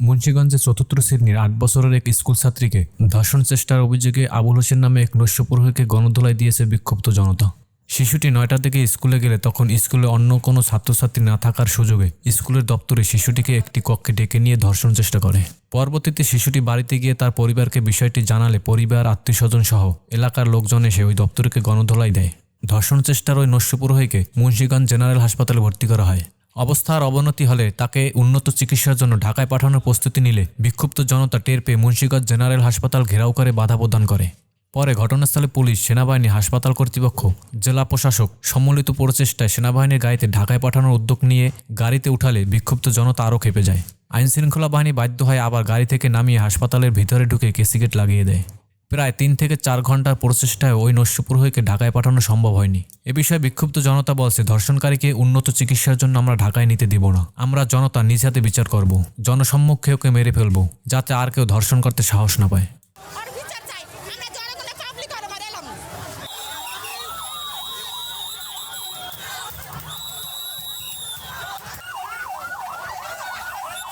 মুন্সীগঞ্জে চতুর্থ শ্রেণির আট বছরের এক স্কুল ছাত্রীকে ধর্ষণ চেষ্টার অভিযোগে আবুল হোসেন নামে এক নৈশপুরোহিতকে গণধোলাই দিয়েছে বিক্ষুব্ধ জনতা। শিশুটি নয়টা থেকে স্কুলে গেলে তখন স্কুলে অন্য কোনো ছাত্রছাত্রী না থাকার সুযোগে স্কুলের দপ্তরে শিশুটিকে একটি কক্ষে ডেকে নিয়ে ধর্ষণ চেষ্টা করে। পরবর্তীতে শিশুটি বাড়িতে গিয়ে তার পরিবারকে বিষয়টি জানালে পরিবার, আত্মীয়স্বজন সহ এলাকার লোকজন এসে ওই দপ্তরকে গণধোলাই দেয়। ধর্ষণ চেষ্টার ওই নস্যপুরোহিকে মুন্সীগঞ্জ জেনারেল হাসপাতালে ভর্তি করা হয়। অবস্থার অবনতি হলে তাকে উন্নত চিকিৎসার জন্য ঢাকায় পাঠানোর প্রস্তুতি নিলে বিক্ষুব্ধ জনতা টের পেয়ে মুন্সিগঞ্জ জেনারেল হাসপাতাল ঘেরাও করে বাধা প্রদান করে। পরে ঘটনাস্থলে পুলিশ, সেনাবাহিনী, হাসপাতাল কর্তৃপক্ষ, জেলা প্রশাসক সম্মিলিত প্রচেষ্টায় সেনাবাহিনীর গাড়িতে ঢাকায় পাঠানোর উদ্যোগ নিয়ে গাড়িতে উঠালে বিক্ষুব্ধ জনতা আরও খেপে যায়। আইনশৃঙ্খলা বাহিনী বাধ্য হয় আবার গাড়ি থেকে নামিয়ে হাসপাতালের ভিতরে ঢুকে কেসিগেট লাগিয়ে দেয়। প্রায় তিন থেকে চার ঘণ্টার প্রচেষ্টায় ওই নস্যপুর নস্যপুরোহিতকে ঢাকায় পাঠানো সম্ভব হয়নি। এ বিষয়ে বিক্ষুব্ধ জনতা বলছে, ধর্ষণকারীকে উন্নত চিকিৎসার জন্য আমরা ঢাকায় নিতে দিব না। আমরা জনতা নিজ হাতে বিচার করব। জনসম্মুখে ওকে মেরে ফেলব, যাতে আর কেউ ধর্ষণ করতে সাহস না পায়।